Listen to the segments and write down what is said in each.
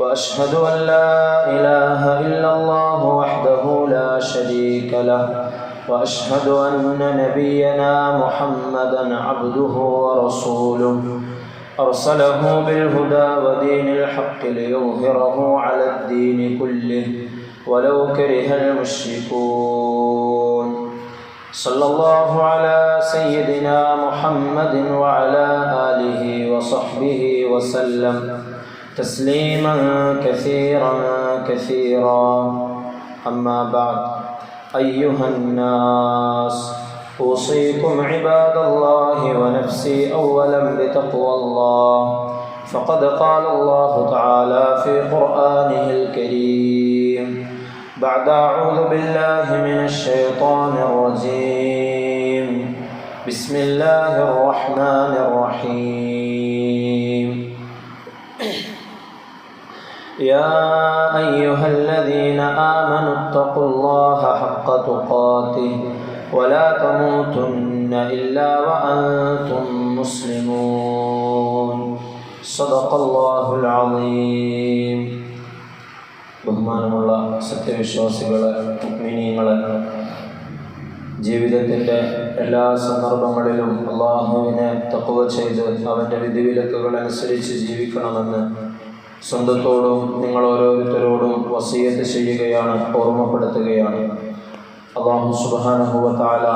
وأشهد أن لا إله إلا الله وحده لا شريك له وأشهد أن نبينا محمدا عبده ورسوله. أرسله بالهدى ودين الحق ليظهره على الدين كله ولو كره المشركون. صلى الله على سيدنا محمد وعلى آله وصحبه وسلم. تسليما كثيرا كثيرا. أما بعد أيها الناس أوصيكم عباد الله ونفسي أولا بتقوى الله. فقد قال الله تعالى في قرآنه الكريم بعد أعوذ بالله من الشيطان الرجيم. بسم الله الرحمن يا أيها الذين آمنوا اتقوا الله حق تقاته ولا تموتن إلا وأنتم مسلمون صدق الله العظيم ബഹുമാനമുള്ള സത്യവിശ്വാസികളെ മുഗ്മിനീങ്ങളെ ജീവിതത്തിൻ്റെ എല്ലാ സന്ദർഭങ്ങളിലും അള്ളാഹുവിനെ തക്കുവ ചെയ്ത് അവൻ്റെ വിധിവിലക്കുകൾ അനുസരിച്ച് ജീവിക്കണമെന്ന് സ്വന്തത്തോടും നിങ്ങൾ ഓരോരുത്തരോടും വസീയത്ത് ചെയ്യുകയാണ് ഓർമ്മപ്പെടുത്തുകയാണ്. അള്ളാഹു സുബാനുഭവത്താല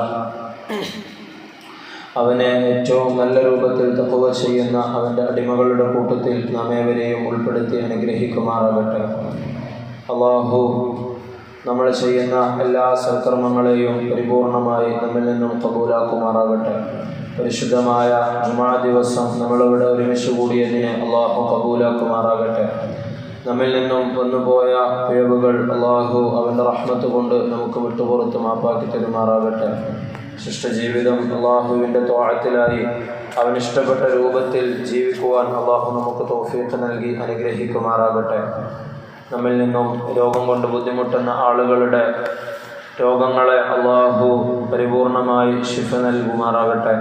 അവനെ ഏറ്റവും നല്ല രൂപത്തിൽ തക്കുവ ചെയ്യുന്ന അവന്റെ അടിമകളുടെ കൂട്ടത്തിൽ നാം ഏവരെയും ഉൾപ്പെടുത്തി അനുഗ്രഹിക്കുമാറാകട്ടെ. അള്ളാഹു നമ്മൾ ചെയ്യുന്ന എല്ലാ സൽക്കർമ്മങ്ങളെയും പരിപൂർണമായി നമ്മിൽ നിന്നും കബൂലാക്കുമാറാകട്ടെ. പരിശുദ്ധമായ ജുമാ ദിവസം നമ്മളിവിടെ ഒരുമിച്ച് കൂടിയതിനെ അള്ളാഹു കബൂലാക്കുമാറാകട്ടെ. നമ്മിൽ നിന്നും വന്നുപോയ പിഴവുകൾ അള്ളാഹു അവന്റെ റഹ്മത്ത് കൊണ്ട് നമുക്ക് വിട്ടുപുറത്ത് മാപ്പാക്കി തരുമാറാകട്ടെ. ശിഷ്ടജീവിതം അള്ളാഹുവിന്റെ തോഴത്തിലായി അവനിഷ്ടപ്പെട്ട രൂപത്തിൽ ജീവിക്കുവാൻ അള്ളാഹു നമുക്ക് തോഫിയൊക്കെ നൽകി അനുഗ്രഹിക്കുമാറാകട്ടെ. നമ്മിൽ നിന്നും രോഗം കൊണ്ട് ബുദ്ധിമുട്ടുന്ന ആളുകളുടെ രോഗങ്ങളെ അള്ളാഹു പരിപൂർണമായി ഷിഫ നൽകുമാറാകട്ടെ.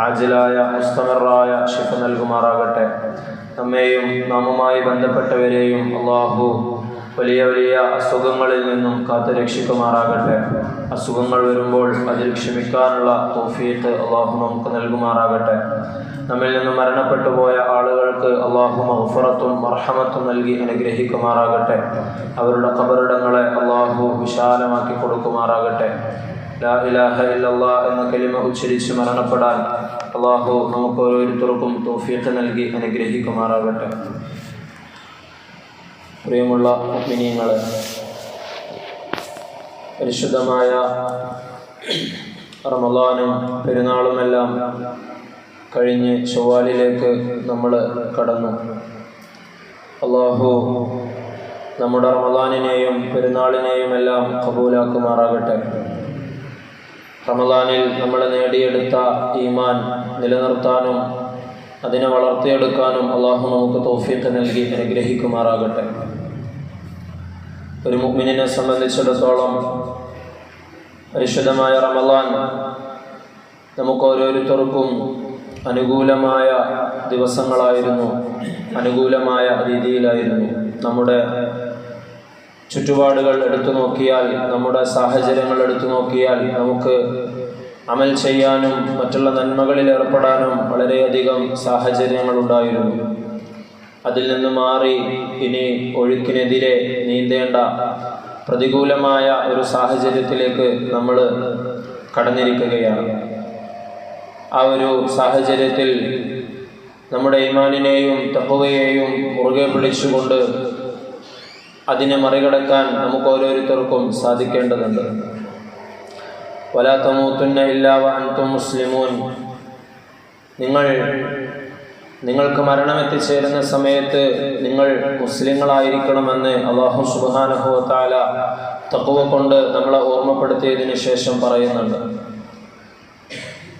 ആജിലായ മുസ്തമറായ ഷിഫ നൽകുമാറാകട്ടെ. നമ്മെയും നാമുമായി ബന്ധപ്പെട്ടവരെയും അള്ളാഹു വലിയ വലിയ അസുഖങ്ങളിൽ നിന്നും കാത്തു രക്ഷിക്കുമാറാകട്ടെ. അസുഖങ്ങൾ വരുമ്പോൾ അതിൽ ക്ഷമിക്കാനുള്ള തോഫീത്ത് അള്ളാഹു നമുക്ക് നൽകുമാറാകട്ടെ. നമ്മിൽ നിന്ന് മരണപ്പെട്ടു പോയ ആളുകൾക്ക് അള്ളാഹു മഹഫറത്തും മർഹമത്തും നൽകി അനുഗ്രഹിക്കുമാറാകട്ടെ. അവരുടെ കബറിടങ്ങളെ അള്ളാഹു വിശാലമാക്കി കൊടുക്കുമാറാകട്ടെ. ലാ ഇലാഹ എന്ന കലിമ ഉച്ചരിച്ച് മരണപ്പെടാൻ അള്ളാഹു നമുക്ക് ഓരോരുത്തർക്കും തോഫീത്ത് നൽകി അനുഗ്രഹിക്കുമാറാകട്ടെ. പ്രിയമുള്ള മിനിയങ്ങളെ പരിശുദ്ധമായ റമദാനും പെരുന്നാളുമെല്ലാം കഴിഞ്ഞ് ചൊവ്വാലിലേക്ക് നമ്മൾ കടന്നു. അള്ളാഹു നമ്മുടെ റമദാനിനെയും പെരുന്നാളിനെയും എല്ലാം കബൂലാക്കുമാറാകട്ടെ. റമദാനിൽ നമ്മൾ നേടിയെടുത്ത ഈമാൻ നിലനിർത്താനും അതിനെ വളർത്തിയെടുക്കാനും അള്ളാഹു നമുക്ക് തോഫീക്ക് നൽകി അനുഗ്രഹിക്കുമാറാകട്ടെ. ഒരു മുഗ്മിനെ സംബന്ധിച്ചിടത്തോളം പരിശുദ്ധമായ റമലാൻ നമുക്ക് ഓരോരുത്തർക്കും അനുകൂലമായ ദിവസങ്ങളായിരുന്നു അനുകൂലമായ രീതിയിലായിരുന്നു. നമ്മുടെ ചുറ്റുപാടുകൾ എടുത്തു നോക്കിയാൽ നമ്മുടെ സാഹചര്യങ്ങൾ എടുത്തു നോക്കിയാൽ നമുക്ക് അമൽ ചെയ്യാനും മറ്റുള്ള നന്മകളിൽ ഏർപ്പെടാനും വളരെയധികം സാഹചര്യങ്ങളുണ്ടായിരുന്നു. അതിൽ നിന്ന് മാറി ഇനി ഒഴുക്കിനെതിരെ നീന്തേണ്ട പ്രതികൂലമായ ഒരു സാഹചര്യത്തിലേക്ക് നമ്മൾ കടന്നിരിക്കുകയാണ്. ആ ഒരു സാഹചര്യത്തിൽ നമ്മുടെ ഇമാനിനെയും തപ്പുകയെയും മുറുകെ പിടിച്ചുകൊണ്ട് അതിനെ മറികടക്കാൻ നമുക്ക് ഓരോരുത്തർക്കും സാധിക്കേണ്ടതുണ്ട്. വലാ തമൂത്തുന്ന الا وانتم മുസ്ലിമൂൻ നിങ്ങൾ നിങ്ങൾക്ക് മരണം എത്തിച്ചേരുന്ന സമയത്ത് നിങ്ങൾ മുസ്ലിങ്ങളായിരിക്കണമെന്ന് അള്ളാഹു സുബാനുഭവത്താല തക്കുവ കൊണ്ട് നമ്മളെ ഓർമ്മപ്പെടുത്തിയതിന് ശേഷം പറയുന്നുണ്ട്.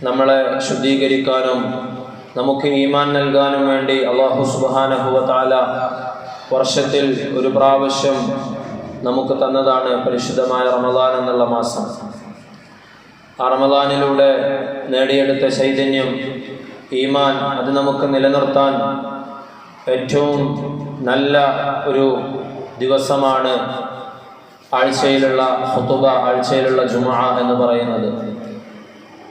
നമ്മളെ ശുദ്ധീകരിക്കാനും നമുക്ക് ഈമാൻ നൽകാനും വേണ്ടി അള്ളാഹു സുബാനുഭവത്താല വർഷത്തിൽ ഒരു പ്രാവശ്യം നമുക്ക് തന്നതാണ് പരിശുദ്ധമായ റമദാൻ എന്നുള്ള മാസം. റമദാനിലൂടെ നേടിയെടുത്ത ചൈതന്യം ഈമാൻ അത് നമുക്ക് നിലനിർത്താൻ ഏറ്റവും നല്ല ഒരു ദിവസമാണ് ആഴ്ചയിലുള്ള ഹുതുബ ആഴ്ചയിലുള്ള ജുമ എന്ന് പറയുന്നത്.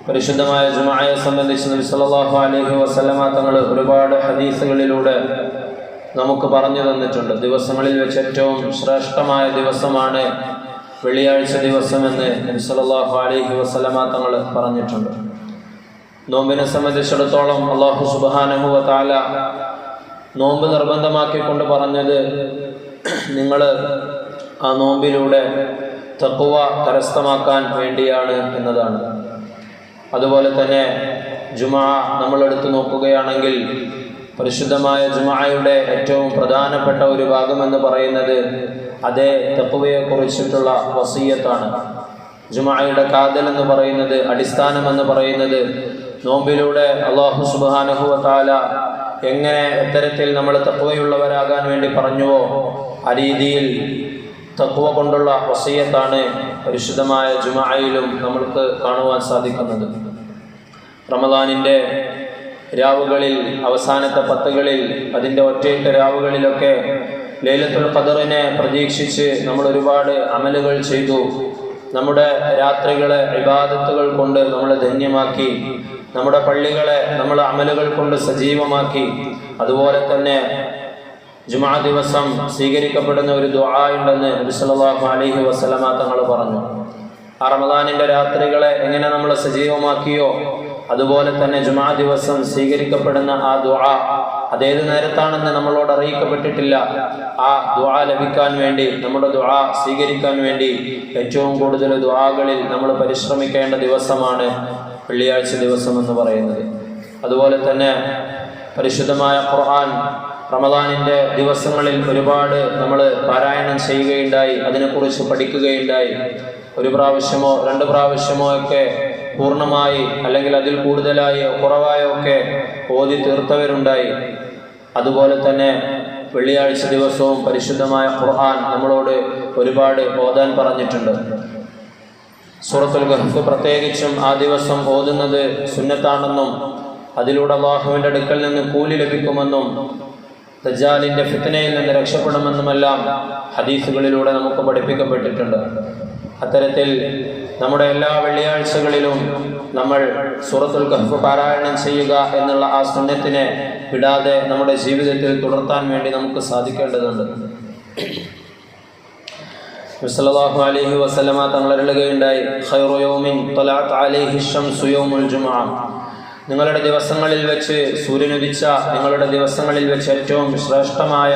പരിശുദ്ധമായ ജുമയെ സംബന്ധിച്ച് നബി സല്ലല്ലാഹു അലൈഹി വസല്ലമ തങ്ങൾ ഒരുപാട് ഹദീസുകളിലൂടെ നമുക്ക് പറഞ്ഞു തന്നിട്ടുണ്ട്. ദിവസങ്ങളിൽ വെച്ച് ഏറ്റവും ശ്രേഷ്ഠമായ ദിവസമാണ് വെള്ളിയാഴ്ച ദിവസമെന്ന് നബി സല്ലല്ലാഹു അലൈഹി വസല്ലമ തങ്ങൾ പറഞ്ഞിട്ടുണ്ട്. നോമ്പിനെ സംബന്ധിച്ചിടത്തോളം അള്ളാഹു സുബാനഹുവ താല നോമ്പ് നിർബന്ധമാക്കിക്കൊണ്ട് പറഞ്ഞത് നിങ്ങൾ ആ നോമ്പിലൂടെ തക്കുവ കരസ്ഥമാക്കാൻ വേണ്ടിയാണ് എന്നതാണ്. അതുപോലെ തന്നെ ജുമാ നമ്മൾ എടുത്തു നോക്കുകയാണെങ്കിൽ പരിശുദ്ധമായ ജുമായയുടെ ഏറ്റവും പ്രധാനപ്പെട്ട ഒരു ഭാഗമെന്ന് പറയുന്നത് അതേ തപ്പുവയെ കുറിച്ചിട്ടുള്ള വസീയത്താണ്. ജുമായയുടെ കാതൽ എന്ന് പറയുന്നത് അടിസ്ഥാനം എന്ന് പറയുന്നത് നോമ്പിലൂടെ അള്ളാഹു സുബാനഹുവ താല എങ്ങനെ എത്തരത്തിൽ നമ്മൾ തക്കുവയുള്ളവരാകാൻ വേണ്ടി പറഞ്ഞുവോ ആ രീതിയിൽ തക്കുവ കൊണ്ടുള്ള വസീയത്താണ് പരിശുദ്ധമായ ജുമായയിലും നമ്മൾക്ക് കാണുവാൻ സാധിക്കുന്നത്. റമദാനിന്റെ രാവുകളിൽ അവസാനത്തെ പത്തുകളിൽ അതിന്റെ ഒറ്റയിട്ട രാവുകളിലൊക്കെ ലൈലത്തുൽ ഖദറിനെ പ്രതീക്ഷിച്ച് നമ്മൾ ഒരുപാട് അമലുകൾ ചെയ്തു. നമ്മുടെ രാത്രികളെ വിവാദത്തുകൾ കൊണ്ട് നമ്മൾ ധന്യമാക്കി. നമ്മുടെ പള്ളികളെ നമ്മൾ അമലുകൾ കൊണ്ട് സജീവമാക്കി. അതുപോലെ തന്നെ ജുമാ ദിവസം സ്വീകരിക്കപ്പെടുന്ന ഒരു ദുആയുണ്ടെന്ന് നബി സല്ലല്ലാഹു അലൈഹി വസല്ലമ തങ്ങൾ പറഞ്ഞു. ആ റമദാനിന്റെ രാത്രികളെ എങ്ങനെ നമ്മൾ സജീവമാക്കിയോ? അതുപോലെ തന്നെ ജുമാ ദിവസം സ്വീകരിക്കപ്പെടുന്ന ആ ദുആ അതേത് നേരത്താണെന്ന് നമ്മളോട് അറിയിക്കപ്പെട്ടിട്ടില്ല. ആ ദുആ ലഭിക്കാൻ വേണ്ടി നമ്മുടെ ദുആ സ്വീകരിക്കാൻ വേണ്ടി ഏറ്റവും കൂടുതൽ ദുആകളിൽ നമ്മൾ പരിശ്രമിക്കേണ്ട ദിവസമാണ് വെള്ളിയാഴ്ച ദിവസം എന്ന് പറയുന്നത്. അതുപോലെ തന്നെ പരിശുദ്ധമായ ഖുർആൻ റമദാനിന്റെ ദിവസങ്ങളിൽ ഒരുപാട് നമ്മൾ പാരായണം ചെയ്യുകയുണ്ടായി അതിനെക്കുറിച്ച് പഠിക്കുകയുണ്ടായി. ഒരു പ്രാവശ്യമോ രണ്ട് പ്രാവശ്യമോ ഒക്കെ പൂർണമായി അല്ലെങ്കിൽ അതിൽ കൂടുതലായി കുറവായോ ഒക്കെ ഓതി തീർത്തവരുണ്ടായി. അതുപോലെ തന്നെ വെള്ളിയാഴ്ച ദിവസവും പരിശുദ്ധമായ ഖുർആൻ നമ്മളോട് ഒരുപാട് ഓതാൻ പറഞ്ഞിട്ടുണ്ട്. സൂറത്തുൽ ഗഹഫ് പ്രത്യേകിച്ചും ആ ദിവസം ഓതുന്നത് സുന്നത്താണെന്നും അതിലൂടെ അള്ളാഹുവിന്റെ അടുക്കൽ നിന്ന് കൂലി ലഭിക്കുമെന്നും ദജാലിന്റെ ഫിത്തനയിൽ നിന്ന് രക്ഷപ്പെടുമെന്നുമെല്ലാം ഹദീസുകളിലൂടെ നമുക്ക് പഠിപ്പിക്കപ്പെട്ടിട്ടുണ്ട്. അത്തരത്തിൽ നമ്മുടെ എല്ലാ വെള്ളിയാഴ്ചകളിലും നമ്മൾ സൂറത്തുൽ ഗഹഫ് പാരായണം ചെയ്യുക എന്നുള്ള ആ സുണ്യത്തിനെ വിടാതെ നമ്മുടെ ജീവിതത്തിൽ തുടർത്താൻ വേണ്ടി നമുക്ക് സാധിക്കേണ്ടതുണ്ട്. സല്ലല്ലാഹു അലൈഹി വസല്ലമ തങ്ങൾ അരുളുകയുണ്ടായി ഖൈറു യൗമിൻ അലൈഹി ഷംസു യൗമുൽ നിങ്ങളുടെ ദിവസങ്ങളിൽ വെച്ച് സൂര്യനുദിച്ച നിങ്ങളുടെ ദിവസങ്ങളിൽ വെച്ച് ഏറ്റവും ശ്രേഷ്ഠമായ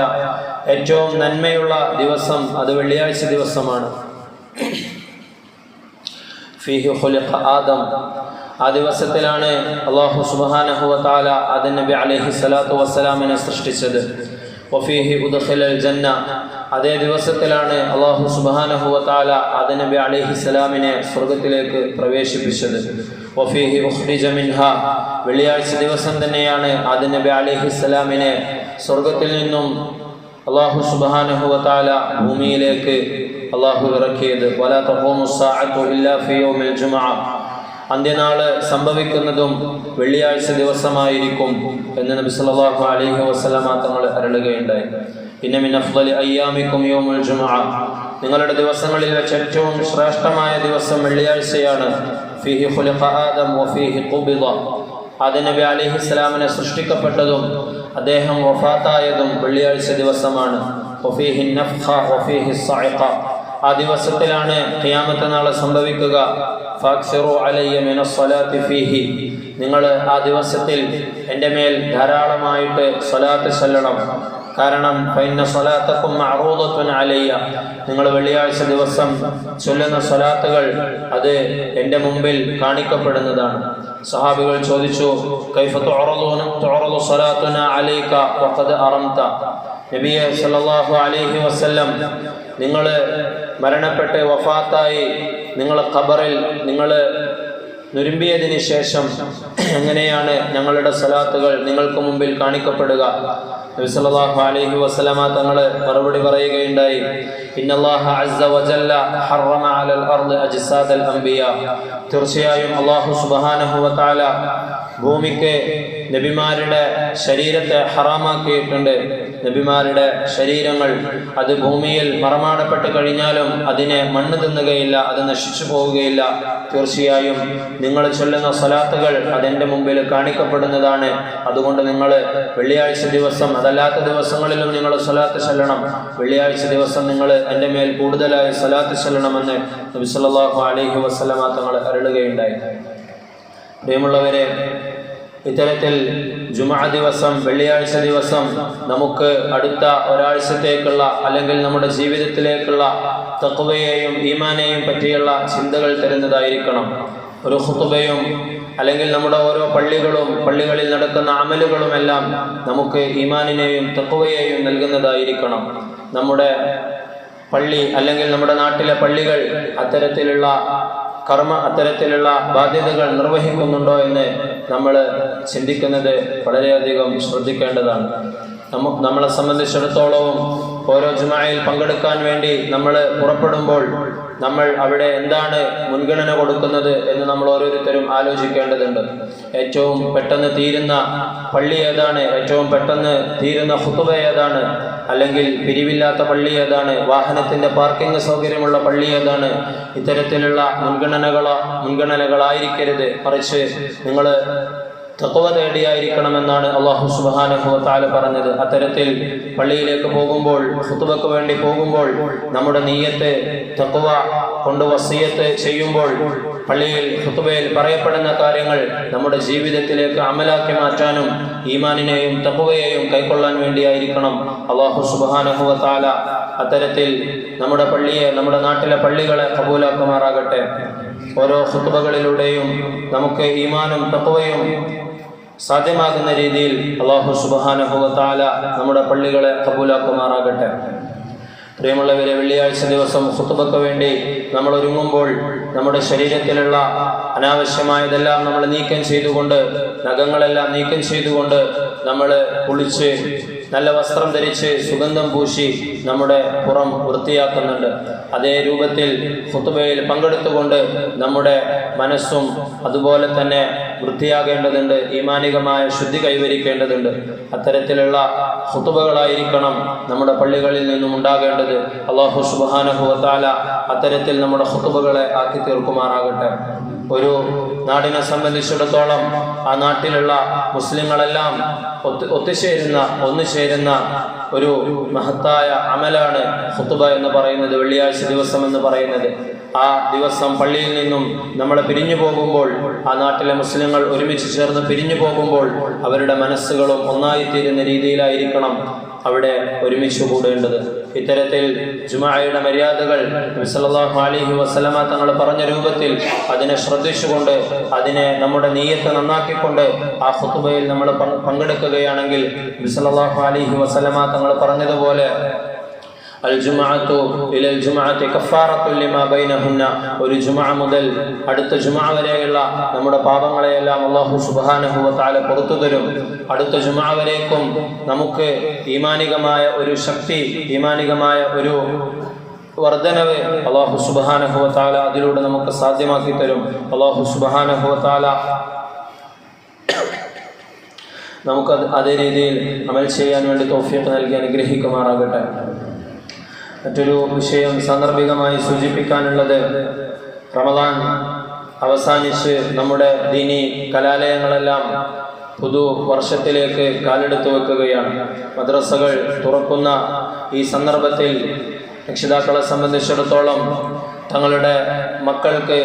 ഏറ്റവും നന്മയുള്ള ദിവസം അത് വെള്ളിയാഴ്ച ദിവസമാണ്. ഫീഹി ഖുലിഖ ആദം. ആ ദിവസത്തിലാണ് അള്ളാഹു വതആല ആദം നബി അലൈഹി സ്വലാത്തു വസ്സലാമിനെ സൃഷ്ടിച്ചത്. വഫീഹി ഉദ്ഖിലൽ ജന്ന. അതേ ദിവസത്തിലാണ് അള്ളാഹു വതആല ആദം നബി അലൈഹി സ്വലാമിനെ സ്വർഗത്തിലേക്ക് പ്രവേശിപ്പിച്ചത്. വഫീഹി ഉഖ്രിജ മിൻഹ. വെള്ളിയാഴ്ച ദിവസം തന്നെയാണ് ആദം നബി അലൈഹി സ്വലാമിനെ സ്വർഗത്തിൽ നിന്നും അള്ളാഹു വതആല ഭൂമിയിലേക്ക് അള്ളാഹു ഇറക്കിയത്. അന്ത്യനാൾ സംഭവിക്കുന്നതും വെള്ളിയാഴ്ച ദിവസമായിരിക്കും എന്ന് നബി സല്ലല്ലാഹു അലൈഹി വസല്ലമ തങ്ങൾ അരുളുകയുണ്ടായി. ഇന്ന മിൻ അഫ്ളലി അയ്യാമിക്കും യൗമുൽ ജുമുഅ നിങ്ങളുടെ ദിവസങ്ങളിൽ വെച്ച് ഏറ്റവും ശ്രേഷ്ഠമായ ദിവസം വെള്ളിയാഴ്ചയാണ്. ഫീഹി ഖുലിഖ ആദം വഫീഹി ഖുബിദ. ആദം നബി അലൈഹി സ്വലാമിനെ സൃഷ്ടിക്കപ്പെട്ടതും അദ്ദേഹം വഫാത്തായതും വെള്ളിയാഴ്ച ദിവസമാണ്. വഫീഹി നഫ്ഖ വഫീഹി സഅഖ ആ ദിവസത്തിലാണ് ഖിയാമത്ത് നാളെ സംഭവിക്കുക. ഫീഹി. നിങ്ങൾ ആ ദിവസത്തിൽ എന്റെ മേൽ ധാരാളമായിട്ട് സ്വലാത്ത് ചൊല്ലണം. കാരണം പൈന സ്വലാത്തക്കും അറൂതത്വം അലയ്യ. നിങ്ങൾ വെള്ളിയാഴ്ച ദിവസം ചൊല്ലുന്ന സ്വലാത്തുകൾ അത് എന്റെ മുമ്പിൽ കാണിക്കപ്പെടുന്നതാണ്. സഹാബികൾ ചോദിച്ചു കൈഫ തുഅറദൂന തുഅറദു സ്വലാത്തുന അലൈക വഖദ് അറംത. നബിയെ സല്ലല്ലാഹു അലൈഹി വസല്ലം നിങ്ങൾ മരണപ്പെട്ട് വഫാത്തായി നിങ്ങൾ ഖബറിൽ നിങ്ങൾ നുരുമ്പിയതിന് ശേഷം എങ്ങനെയാണ് ഞങ്ങളുടെ സലാത്തുകൾ നിങ്ങൾക്ക് മുമ്പിൽ കാണിക്കപ്പെടുക? നബി സല്ലല്ലാഹു അലൈഹി വസല്ലമ തങ്ങൾ മറുപടി പറയുകയുണ്ടായി തീർച്ചയായും അല്ലാഹു സുബ്ഹാനഹു വ ഭൂമിക്ക് നബിമാരുടെ ശരീരത്തെ ഹറാമാക്കിയിട്ടുണ്ട്. നബിമാരുടെ ശരീരങ്ങൾ അത് ഭൂമിയിൽ മറമാടപ്പെട്ട് കഴിഞ്ഞാലും അതിനെ മണ്ണ് തിന്നുകയില്ല അത് നശിച്ചു പോവുകയില്ല. തീർച്ചയായും നിങ്ങൾ ചൊല്ലുന്ന സ്വലാത്തുകൾ അതെന്റെ മുമ്പിൽ കാണിക്കപ്പെടുന്നതാണ്. അതുകൊണ്ട് നിങ്ങൾ വെള്ളിയാഴ്ച ദിവസം അതല്ലാത്ത ദിവസങ്ങളിലും നിങ്ങൾ സ്വലാത്ത് ചെല്ലണം. വെള്ളിയാഴ്ച ദിവസം നിങ്ങൾ എന്റെ മേൽ കൂടുതലായി സ്വലാത്ത് ചെല്ലണമെന്ന് നബി സല്ലല്ലാഹു അലൈഹി വസല്ലമ തങ്ങൾ അരുളുകയുണ്ടായി. പ്രിയമുള്ളവരെ ഇത്തരത്തിൽ ജുമാ ദിവസം വെള്ളിയാഴ്ച ദിവസം നമുക്ക് അടുത്ത ഒരാഴ്ചത്തേക്കുള്ള അല്ലെങ്കിൽ നമ്മുടെ ജീവിതത്തിലേക്കുള്ള തക്കുവയെയും ഈമാനെയും പറ്റിയുള്ള ചിന്തകൾ തരുന്നതായിരിക്കണം. ഒരു ഹുത്തുബയും അല്ലെങ്കിൽ നമ്മുടെ ഓരോ പള്ളികളും പള്ളികളിൽ നടക്കുന്ന അമലുകളുമെല്ലാം നമുക്ക് ഈമാനിനെയും തക്കുവയെയും നൽകുന്നതായിരിക്കണം. നമ്മുടെ പള്ളി അല്ലെങ്കിൽ നമ്മുടെ നാട്ടിലെ പള്ളികൾ അത്തരത്തിലുള്ള കർമ്മ അത്തരത്തിലുള്ള ബാധ്യതകൾ നിർവഹിക്കുന്നുണ്ടോ എന്ന് നമ്മൾ ചിന്തിക്കുന്നത് വളരെയധികം ശ്രദ്ധിക്കേണ്ടതാണ്. നമ്മ നമ്മളെ സംബന്ധിച്ചിടത്തോളവും ഓരോ ജുമായിൽ പങ്കെടുക്കാൻ വേണ്ടി നമ്മൾ പുറപ്പെടുമ്പോൾ നമ്മൾ അവിടെ എന്താണ് മുൻഗണന കൊടുക്കുന്നത് എന്ന് നമ്മൾ ഓരോരുത്തരും ആലോചിക്കേണ്ടതുണ്ട്. ഏറ്റവും പെട്ടെന്ന് തീരുന്ന പള്ളി ഏതാണ്? ഏറ്റവും പെട്ടെന്ന് തീരുന്ന ഫുത്തുബ ഏതാണ്? അല്ലെങ്കിൽ പിരിവില്ലാത്ത പള്ളി ഏതാണ്? വാഹനത്തിന്റെ പാർക്കിംഗ് സൗകര്യമുള്ള പള്ളി ഏതാണ്? ഇത്തരത്തിലുള്ള മുൻഗണനകളോ മുൻഗണനകളായിരിക്കരുത്. മറിച്ച് നിങ്ങൾ തത്വ തേടിയായിരിക്കണമെന്നാണ് അള്ളാഹു സുബാനഹു താല പറഞ്ഞത്. അത്തരത്തിൽ പള്ളിയിലേക്ക് പോകുമ്പോൾ ഹുത്തുബക്ക് വേണ്ടി പോകുമ്പോൾ നമ്മുടെ നീയത്തെ തത്വ കൊണ്ട് വസീയത്ത് ചെയ്യുമ്പോൾ പള്ളിയിൽ ഹുത്തുബയിൽ പറയപ്പെടുന്ന കാര്യങ്ങൾ നമ്മുടെ ജീവിതത്തിലേക്ക് അമലാക്കി മാറ്റാനും ഈമാനിനെയും തപ്പുകയെയും കൈക്കൊള്ളാൻ വേണ്ടിയായിരിക്കണം. അള്ളാഹു സുബാനഹുവ താല അത്തരത്തിൽ നമ്മുടെ പള്ളിയെ നമ്മുടെ നാട്ടിലെ പള്ളികളെ കബൂലാക്കുമാറാകട്ടെ. ഓരോ ഹുത്തുബകളിലൂടെയും നമുക്ക് ഈമാനും തപ്പുകയും സാധ്യമാകുന്ന രീതിയിൽ അള്ളാഹു സുബാനഹുവ താല നമ്മുടെ പള്ളികളെ കബൂലാക്കുമാറാകട്ടെ. പ്രിയമുള്ളവരെ വെള്ളിയാഴ്ച ദിവസം ഹുത്തുബക്ക് വേണ്ടി നമ്മൾ ഒരുങ്ങുമ്പോൾ നമ്മുടെ ശരീരത്തിലുള്ള അനാവശ്യമായതെല്ലാം നമ്മൾ നീക്കം ചെയ്തുകൊണ്ട് നഖങ്ങളെല്ലാം നീക്കം ചെയ്തുകൊണ്ട് നമ്മൾ കുളിച്ച് നല്ല വസ്ത്രം ധരിച്ച് സുഗന്ധം പൂശി നമ്മുടെ പുറം വൃത്തിയാക്കുന്നുണ്ട്. അതേ രൂപത്തിൽ ഹുത്തുബയിൽ പങ്കെടുത്തുകൊണ്ട് നമ്മുടെ മനസ്സും അതുപോലെ തന്നെ വൃത്തിയാകേണ്ടതുണ്ട് ഈമാനികമായ ശുദ്ധി കൈവരിക്കേണ്ടതുണ്ട്. അത്തരത്തിലുള്ള ഹുത്തുബകളായിരിക്കണം നമ്മുടെ പള്ളികളിൽ നിന്നും ഉണ്ടാകേണ്ടത്. അള്ളാഹു സുബാനഹുവത്താല അത്തരത്തിൽ നമ്മുടെ ഹുത്തുബകളെ ആക്കി തീർക്കുമാറാകട്ടെ. ഒരു നാടിനെ സംബന്ധിച്ചിടത്തോളം ആ നാട്ടിലുള്ള മുസ്ലിങ്ങളെല്ലാം ഒത്തു ഒത്തുചേരുന്ന ഒന്നു ചേരുന്ന ഒരു മഹത്തായ അമലാണ് ഹുത്തുബ എന്ന് പറയുന്നത് വെള്ളിയാഴ്ച ദിവസം എന്ന് പറയുന്നത്. ആ ദിവസം പള്ളിയിൽ നിന്നും നമ്മൾ പിരിഞ്ഞു പോകുമ്പോൾ ആ നാട്ടിലെ മുസ്ലിങ്ങൾ ഒരുമിച്ച് ചേർന്ന് പിരിഞ്ഞു പോകുമ്പോൾ അവരുടെ മനസ്സുകളും ഒന്നായിത്തീരുന്ന രീതിയിലായിരിക്കണം അവിടെ ഒരുമിച്ച് കൂടേണ്ടത്. ഇത്തരത്തിൽ ജുമായയുടെ മര്യാദകൾ സല്ലല്ലാഹു അലൈഹി വസല്ലമ തങ്ങൾ പറഞ്ഞ രൂപത്തിൽ അതിനെ ശ്രദ്ധിച്ചുകൊണ്ട് അതിനെ നമ്മുടെ നീയത്തെ നന്നാക്കിക്കൊണ്ട് ആ ഫുത്തുബയിൽ നമ്മൾ പങ്ക് പങ്കെടുക്കുകയാണെങ്കിൽ സല്ലല്ലാഹു അലൈഹി വസല്ലമ തങ്ങൾ പറഞ്ഞതുപോലെ ഒരു ജുമ മുതൽ അടുത്ത ജുമ വരെയുള്ള നമ്മുടെ പാപങ്ങളെയെല്ലാം വ തആല പുറത്തു തരും. അടുത്ത ജുമ വരേക്കും നമുക്ക് ഈമാനികമായ ഒരു ശക്തി ഈമാനികമായ ഒരു വർധനവ് അള്ളാഹു തആല അതിലൂടെ നമുക്ക് സാധ്യമാക്കി തരും. അള്ളാഹു തആല നമുക്ക് അതേ രീതിയിൽ അമൽ ചെയ്യാൻ വേണ്ടി തോഫിയൊക്കെ നൽകി അനുഗ്രഹിക്കുമാറാകട്ടെ. മറ്റൊരു വിഷയം സാന്ദർഭികമായി സൂചിപ്പിക്കാനുള്ളത് റമദാൻ അവസാനിച്ച് നമ്മുടെ ദീനി കലാലയങ്ങളെല്ലാം പുതു വർഷത്തിലേക്ക് കാലെടുത്തു വെക്കുകയാണ്. മദ്രസകൾ തുറക്കുന്ന ഈ സന്ദർഭത്തിൽ രക്ഷിതാക്കളെ സംബന്ധിച്ചിടത്തോളം തങ്ങളുടെ മക്കൾക്ക്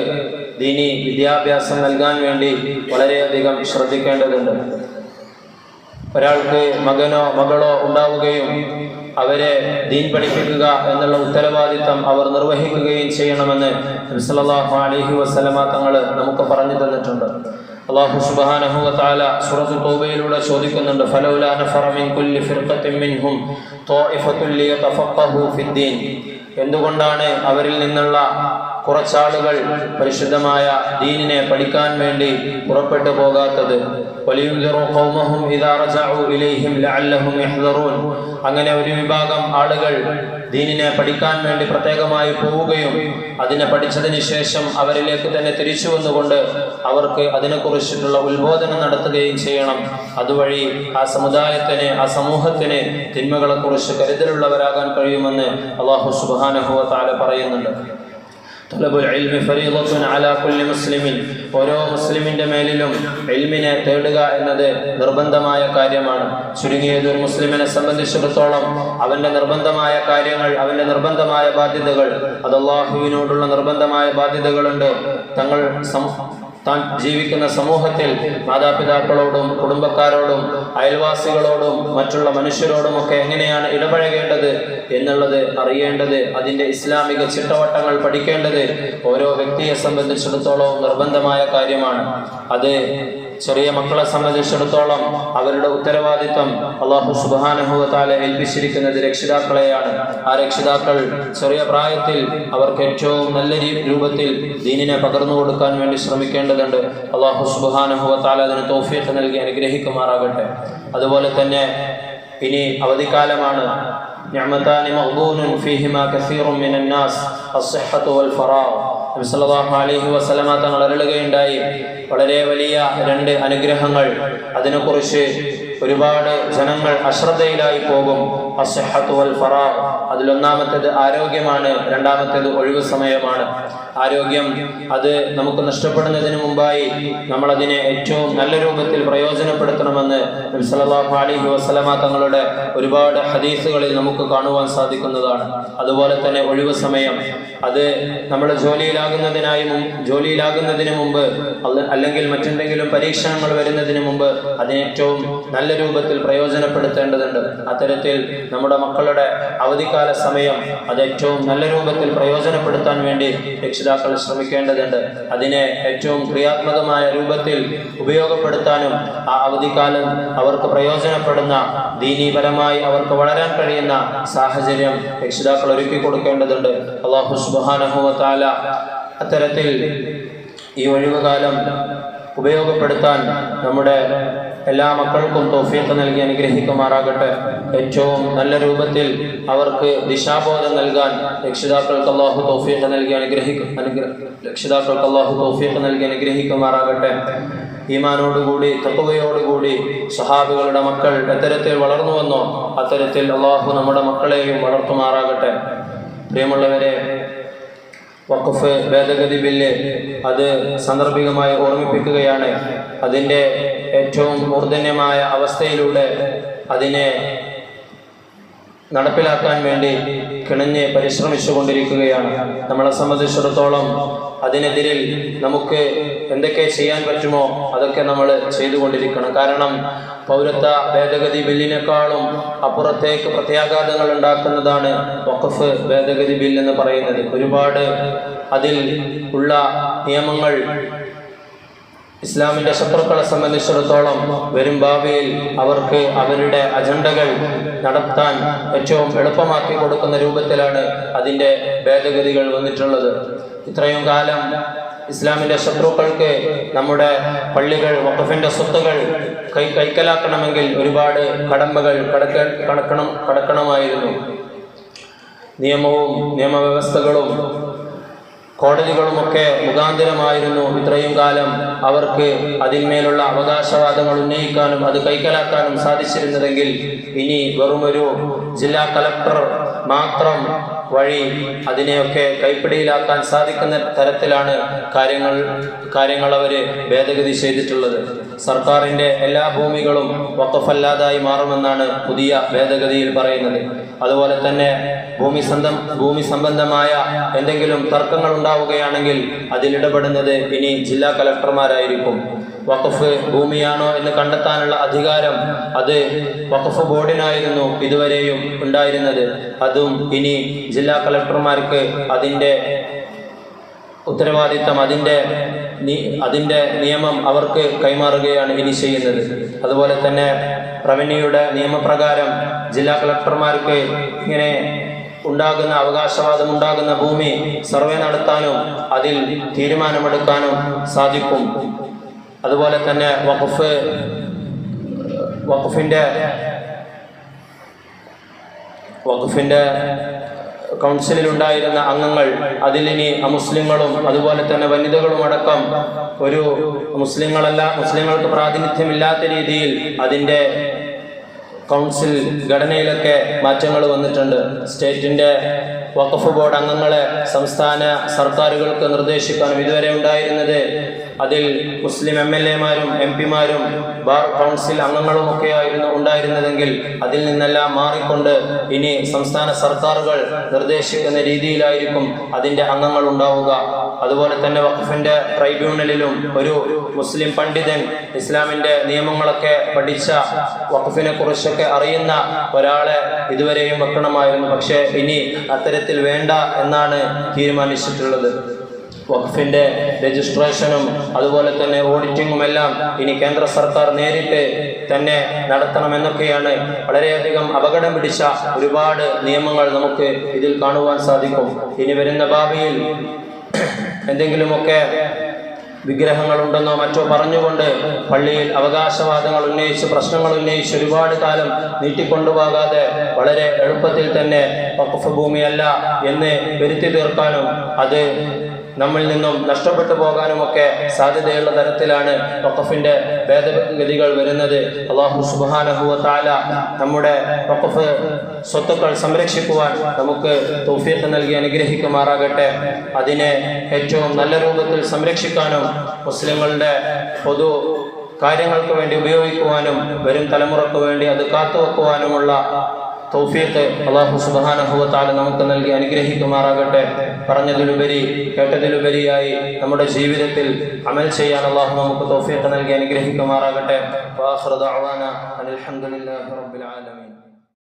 ദീനി വിദ്യാഭ്യാസം നൽകാൻ വേണ്ടി വളരെയധികം ശ്രദ്ധിക്കേണ്ടതുണ്ട്. ഒരാൾക്ക് മകനോ മകളോ ഉണ്ടാവുകയും അവരെ ദീൻ പഠിപ്പിക്കുക എന്നുള്ള ഉത്തരവാദിത്തം അവർ നിർവഹിക്കുകയും ചെയ്യണമെന്ന് നബി അലഹി വസല്ലമ തങ്ങൾ നമുക്ക് പറഞ്ഞു തന്നിട്ടുണ്ട്. അള്ളാഹു സുബ്ഹാനഹു വതആല സൂറത്തുൽ തോബയിലൂടെ ചോദിക്കുന്നുണ്ട് ഫലൗല മിൻ മിൻഹും ഫിദ്ദീൻ. എന്തുകൊണ്ടാണ് അവരിൽ നിന്നുള്ള കുറച്ചാളുകൾ പരിശുദ്ധമായ ദീനിനെ പഠിക്കാൻ വേണ്ടി പുറപ്പെട്ടു പോകാത്തത്. അങ്ങനെ ഒരു വിഭാഗം ആളുകൾ ദീനിനെ പഠിക്കാൻ വേണ്ടി പ്രത്യേകമായി പോവുകയും അതിനെ പഠിച്ചതിന് ശേഷം അവരിലേക്ക് തന്നെ തിരിച്ചു വന്നുകൊണ്ട് അവർക്ക് അതിനെക്കുറിച്ചിട്ടുള്ള ഉത്ബോധനം നടത്തുകയും ചെയ്യണം. അതുവഴി ആ സമുദായത്തിന് ആ സമൂഹത്തിന് തിന്മകളെക്കുറിച്ച് കരുതലുള്ളവരാകാൻ കഴിയുമെന്ന് അള്ളാഹു സുബാനഹുവ താല പറയുന്നുണ്ട്. ഓരോ മുസ്ലിമിന്റെ മേലിലും എൽമിനെ തേടുക എന്നത് നിർബന്ധമായ കാര്യമാണ്. ചുരുങ്ങിയത് ഒരു മുസ്ലിമിനെ സംബന്ധിച്ചിടത്തോളം അവന്റെ നിർബന്ധമായ കാര്യങ്ങൾ അവന്റെ നിർബന്ധമായ ബാധ്യതകൾ അത് അള്ളാഹുവിനോടുള്ള നിർബന്ധമായ ബാധ്യതകളുണ്ട്. തങ്ങൾ താൻ ജീവിക്കുന്ന സമൂഹത്തിൽ മാതാപിതാക്കളോടും കുടുംബക്കാരോടും അയൽവാസികളോടും മറ്റുള്ള മനുഷ്യരോടും ഒക്കെ എങ്ങനെയാണ് ഇടപഴകേണ്ടത് എന്നുള്ളത് അറിയേണ്ടത് അതിന്റെ ഇസ്ലാമിക ചിട്ടവട്ടങ്ങൾ പഠിക്കേണ്ടത് ഓരോ വ്യക്തിയെ സംബന്ധിച്ചിടത്തോളം നിർബന്ധമായ കാര്യമാണ്. അത് ചെറിയ മക്കളെ സംബന്ധിച്ചിടത്തോളം അവരുടെ ഉത്തരവാദിത്വം അള്ളാഹു സുബാനഹുവത്താലെ ഏൽപ്പിച്ചിരിക്കുന്നത് രക്ഷിതാക്കളെയാണ് ആ രക്ഷിതാക്കൾ ചെറിയ പ്രായത്തിൽ അവർക്ക് ഏറ്റവും നല്ല രീ- രൂപത്തിൽ ദീനിനെ പകർന്നു കൊടുക്കാൻ വേണ്ടി ശ്രമിക്കേണ്ടതുണ്ട് അള്ളാഹു സുബാനഹുവത്താല അതിന് തോഫീഖ് നൽകി അനുഗ്രഹിക്കുമാറാകട്ടെ അതുപോലെ തന്നെ ഇനി അവധിക്കാലമാണ് نعمتان مغبون فيهما كثير من الناس الصحة والفراغ നബി സല്ലല്ലാഹു അലൈഹി വസല്ലമ തങ്ങൾ അരളുകയുണ്ടായി. വളരെ വലിയ രണ്ട് അനുഗ്രഹങ്ങൾ അതിനെക്കുറിച്ച് ഒരുപാട് ജനങ്ങൾ അശ്രദ്ധയിലായി പോകും. വൽ അതിലൊന്നാമത്തേത് ആരോഗ്യമാണ് രണ്ടാമത്തേത് ഒഴിവ് സമയമാണ്. ആരോഗ്യം അത് നമുക്ക് നഷ്ടപ്പെടുന്നതിന് മുമ്പായി നമ്മൾ അതിനെ ഏറ്റവും നല്ല രൂപത്തിൽ പ്രയോജനപ്പെടുത്തണമെന്ന് തങ്ങളുടെ ഒരുപാട് ഹദീസുകളിൽ നമുക്ക് കാണുവാൻ സാധിക്കുന്നതാണ്. അതുപോലെ തന്നെ ഒഴിവ് സമയം. അത് നമ്മുടെ ജോലിയിലാകുന്നതിനായി ജോലിയിലാകുന്നതിന് മുമ്പ് അല്ലെങ്കിൽ മറ്റെന്തെങ്കിലും പരീക്ഷണങ്ങൾ വരുന്നതിന് മുമ്പ് അതിനെ ഏറ്റവും നല്ല രൂപത്തിൽ പ്രയോജനപ്പെടുത്തേണ്ടതുണ്ട്. അത്തരത്തിൽ നമ്മുടെ മക്കളുടെ അവധിക്കാല സമയം അത് ഏറ്റവും നല്ല രൂപത്തിൽ പ്രയോജനപ്പെടുത്താൻ വേണ്ടി രക്ഷിതാക്കൾ ശ്രമിക്കേണ്ടതുണ്ട്. അതിനെ ഏറ്റവും ക്രിയാത്മകമായ രൂപത്തിൽ ഉപയോഗപ്പെടുത്താനും ആ അവധിക്കാലം അവർക്ക് പ്രയോജനപ്പെടുന്ന ദീനീപരമായി അവർക്ക് വളരാൻ കഴിയുന്ന സാഹചര്യം രക്ഷിതാക്കൾ ഒരുക്കി കൊടുക്കേണ്ടതുണ്ട്. അള്ളാഹു സുബാനഹുവത്താല അത്തരത്തിൽ ഈ ഒഴിവുകാലം ഉപയോഗപ്പെടുത്താൻ നമ്മുടെ എല്ലാ മക്കൾക്കും തോഫീക്ക് നൽകി അനുഗ്രഹിക്കുമാറാകട്ടെ. ഏറ്റവും നല്ല രൂപത്തിൽ അവർക്ക് ദിശാബോധം നൽകാൻ രക്ഷിതാക്കൾക്ക് അള്ളാഹു തോഫീക്ക് നൽകി അനുഗ്രഹിക്കും അനുഗ്ര രക്ഷിതാക്കൾക്ക് അള്ളാഹു തോഫീക്ക് നൽകി അനുഗ്രഹിക്കുമാറാകട്ടെ. ഈമാനോടുകൂടി തത്വയോടുകൂടി സഹാബികളുടെ മക്കൾ എത്തരത്തിൽ വളർന്നു വന്നോ അത്തരത്തിൽ അള്ളാഹു നമ്മുടെ മക്കളെയും വളർത്തുമാറാകട്ടെ. പ്രിയമുള്ളവരെ വഖഫ് ഭേദഗതി ബില്ല് അത് സാന്ദർഭികമായി ഓർമ്മിപ്പിക്കുകയാണ്. അതിന്റെ ഏറ്റവും മൂർധന്യമായ അവസ്ഥയിലൂടെ അതിനെ നടപ്പിലാക്കാൻ വേണ്ടി കിണഞ്ഞ് പരിശ്രമിച്ചു കൊണ്ടിരിക്കുകയാണ് നമ്മളെ സംബന്ധിച്ചിടത്തോളം അതിനെതിരിൽ നമുക്ക് എന്തൊക്കെ ചെയ്യാൻ പറ്റുമോ അതൊക്കെ നമ്മൾ ചെയ്തുകൊണ്ടിരിക്കണം. കാരണം പൗരത്വ ഭേദഗതി ബില്ലിനേക്കാളും അപ്പുറത്തേക്ക് പ്രത്യാഘാതങ്ങൾ ഉണ്ടാക്കുന്നതാണ് വഖഫ് ഭേദഗതി ബില്ല് എന്ന് പറയുന്നത്. ഒരുപാട് അതിൽ ഉള്ള നിയമങ്ങൾ ഇസ്ലാമിന്റെ ശത്രുക്കളെ സംബന്ധിച്ചിടത്തോളം വരും ഭാവിയിൽ അവർക്ക് അവരുടെ അജണ്ടകൾ നടത്താൻ ഏറ്റവും എളുപ്പമാക്കി കൊടുക്കുന്ന രൂപത്തിലാണ് അതിന്റെ ഭേദഗതികൾ വന്നിട്ടുള്ളത്. ഇത്രയും കാലം ഇസ്ലാമിന്റെ ശത്രുക്കൾക്ക് നമ്മുടെ പള്ളികൾ വഖഫിന്റെ സ്വത്തുകൾ കൈ കൈക്കലാക്കണമെങ്കിൽ ഒരുപാട് കടമ്പകൾ കടക്ക കടക്കണം കടക്കണമായിരുന്നു. നിയമവും നിയമവ്യവസ്ഥകളും കോടതികളുമൊക്കെ മുഖാന്തരമായിരുന്നു. ഇത്രയും കാലം അവർക്ക് അതിന്മേലുള്ള അവകാശവാദങ്ങൾ ഉന്നയിക്കാനും അത് കൈക്കലാക്കാനും സാധിച്ചിരുന്നതെങ്കിൽ ഇനി വെറുമൊരു ജില്ലാ കലക്ടർ മാത്രം വഴി അതിനെയൊക്കെ കൈപ്പിടിയിലാക്കാൻ സാധിക്കുന്ന തരത്തിലാണ് കാര്യങ്ങൾ കാര്യങ്ങൾ അവർ ഭേദഗതി ചെയ്തിട്ടുള്ളത്. സർക്കാരിന്റെ എല്ലാ ഭൂമികളും വക്കഫല്ലാതായി മാറുമെന്നാണ് പുതിയ ഭേദഗതിയിൽ പറയുന്നത്. അതുപോലെ തന്നെ ഭൂമി സ്വന്തം ഭൂമി സംബന്ധമായ എന്തെങ്കിലും തർക്കങ്ങൾ ഉണ്ടാവുകയാണെങ്കിൽ അതിലിടപെടുന്നത് ഇനി ജില്ലാ കലക്ടർമാരായിരിക്കും. വഖഫ് ഭൂമിയാണോ എന്ന് കണ്ടെത്താനുള്ള അധികാരം അത് വഖഫ് ബോർഡിനായിരുന്നു ഇതുവരെയും ഉണ്ടായിരുന്നത്. അതും ഇനി ജില്ലാ കലക്ടർമാർക്ക് അതിന്റെ ഉത്തരവാദിത്തം അതിന്റെ അതിന്റെ നിയമം അവർക്ക് കൈമാറുകയാണ് ഇനി ചെയ്യുന്നത്. അതുപോലെ തന്നെ റവന്യൂയുടെ നിയമപ്രകാരം ജില്ലാ കളക്ടർമാർക്ക് ഇങ്ങനെ ഉണ്ടാകുന്ന അവകാശവാദം ഉണ്ടാകുന്ന ഭൂമി സർവേ നടത്താനും അതിൽ തീരുമാനമെടുക്കാനും സാധിക്കും. അതുപോലെ തന്നെ വഖഫ് വഖഫിന്റെ വഖഫിന്റെ കൗൺസിലിൽ ഉണ്ടായിരുന്ന അംഗങ്ങൾ അതിലിനി അമുസ്ലിങ്ങളും അതുപോലെ തന്നെ വനിതകളും അടക്കം ഒരു മുസ്ലിങ്ങളല്ല മുസ്ലിങ്ങൾക്ക് പ്രാതിനിധ്യമില്ലാത്ത രീതിയിൽ അതിന്റെ കൗൺസിൽ ഘടനയിലൊക്കെ മാറ്റങ്ങൾ വന്നിട്ടുണ്ട്. സ്റ്റേറ്റിന്റെ വഖഫ് ബോർഡ് അംഗങ്ങളെ സംസ്ഥാന സർക്കാരുകൾക്ക് നിർദ്ദേശിക്കാനും ഇതുവരെ ഉണ്ടായിരുന്നത് അതിൽ മുസ്ലിം എം എൽ എമാരും എം പിമാരും ബാർ കൗൺസിൽ അംഗങ്ങളും ഒക്കെ ആയിരുന്നു ഉണ്ടായിരുന്നതെങ്കിൽ അതിൽ നിന്നെല്ലാം മാറിക്കൊണ്ട് ഇനി സംസ്ഥാന സർക്കാരുകൾ നിർദ്ദേശിക്കുന്ന രീതിയിലായിരിക്കും അതിന്റെ അംഗങ്ങൾ ഉണ്ടാവുക. അതുപോലെ തന്നെ വഖഫിന്റെ ട്രൈബ്യൂണലിലും ഒരു മുസ്ലിം പണ്ഡിതൻ ഇസ്ലാമിന്റെ നിയമങ്ങളൊക്കെ പഠിച്ച വഖഫിനെ കുറിച്ചൊക്കെ അറിയുന്ന ഒരാളെ ഇതുവരെയും വെക്കണമായിരുന്നു. പക്ഷേ ഇനി അത്തരത്തിൽ വേണ്ട എന്നാണ് തീരുമാനിച്ചിട്ടുള്ളത്. വഖഫിന്റെ രജിസ്ട്രേഷനും അതുപോലെ തന്നെ ഓഡിറ്റിങ്ങും എല്ലാം ഇനി കേന്ദ്ര സർക്കാർ നേരിട്ട് തന്നെ നടത്തണമെന്നൊക്കെയാണ് വളരെയധികം അപകടം പിടിച്ച ഒരുപാട് നിയമങ്ങൾ നമുക്ക് ഇതിൽ കാണുവാൻ സാധിക്കും. ഇനി വരുന്ന ഭാവിയിൽ എന്തെങ്കിലുമൊക്കെ വിഗ്രഹങ്ങളുണ്ടെന്നോ മറ്റോ പറഞ്ഞുകൊണ്ട് പള്ളിയിൽ അവകാശവാദങ്ങൾ ഉന്നയിച്ച് പ്രശ്നങ്ങൾ ഉന്നയിച്ച് ഒരുപാട് കാലം നീട്ടിക്കൊണ്ടുപോകാതെ വളരെ എളുപ്പത്തിൽ തന്നെ വഖഫ് ഭൂമിയല്ല എന്ന് വരുത്തി തീർക്കാനും അത് നമ്മിൽ നിന്നും നഷ്ടപ്പെട്ടു പോകാനുമൊക്കെ സാധ്യതയുള്ള തരത്തിലാണ് വഖഫിന്റെ ഭേദഗതികൾ വരുന്നത്. അള്ളാഹു സുബാനഹുവ താല നമ്മുടെ വഖഫ് സ്വത്തുക്കൾ സംരക്ഷിക്കുവാൻ നമുക്ക് തൗഫീഖ് നൽകി അനുഗ്രഹിക്കുമാറാകട്ടെ. അതിനെ ഏറ്റവും നല്ല രൂപത്തിൽ സംരക്ഷിക്കാനും മുസ്ലിങ്ങളുടെ പൊതു കാര്യങ്ങൾക്ക് വേണ്ടി ഉപയോഗിക്കുവാനും വരും തലമുറയ്ക്ക് വേണ്ടി അത് കാത്തുവെക്കുവാനുമുള്ള തൗഫീഖ് അള്ളാഹു തആല നമുക്ക് നൽകി അനുഗ്രഹിക്കുമാറാകട്ടെ. പറഞ്ഞതിലുപരി കേട്ടതിലുപരിയായി നമ്മുടെ ജീവിതത്തിൽ അമൽ ചെയ്യാൻ അള്ളാഹു നമുക്ക് തൗഫീഖ് നൽകി അനുഗ്രഹിക്കുമാറാകട്ടെ. അൽഹംദുലില്ലാഹി റബ്ബിൽ ആലമീൻ.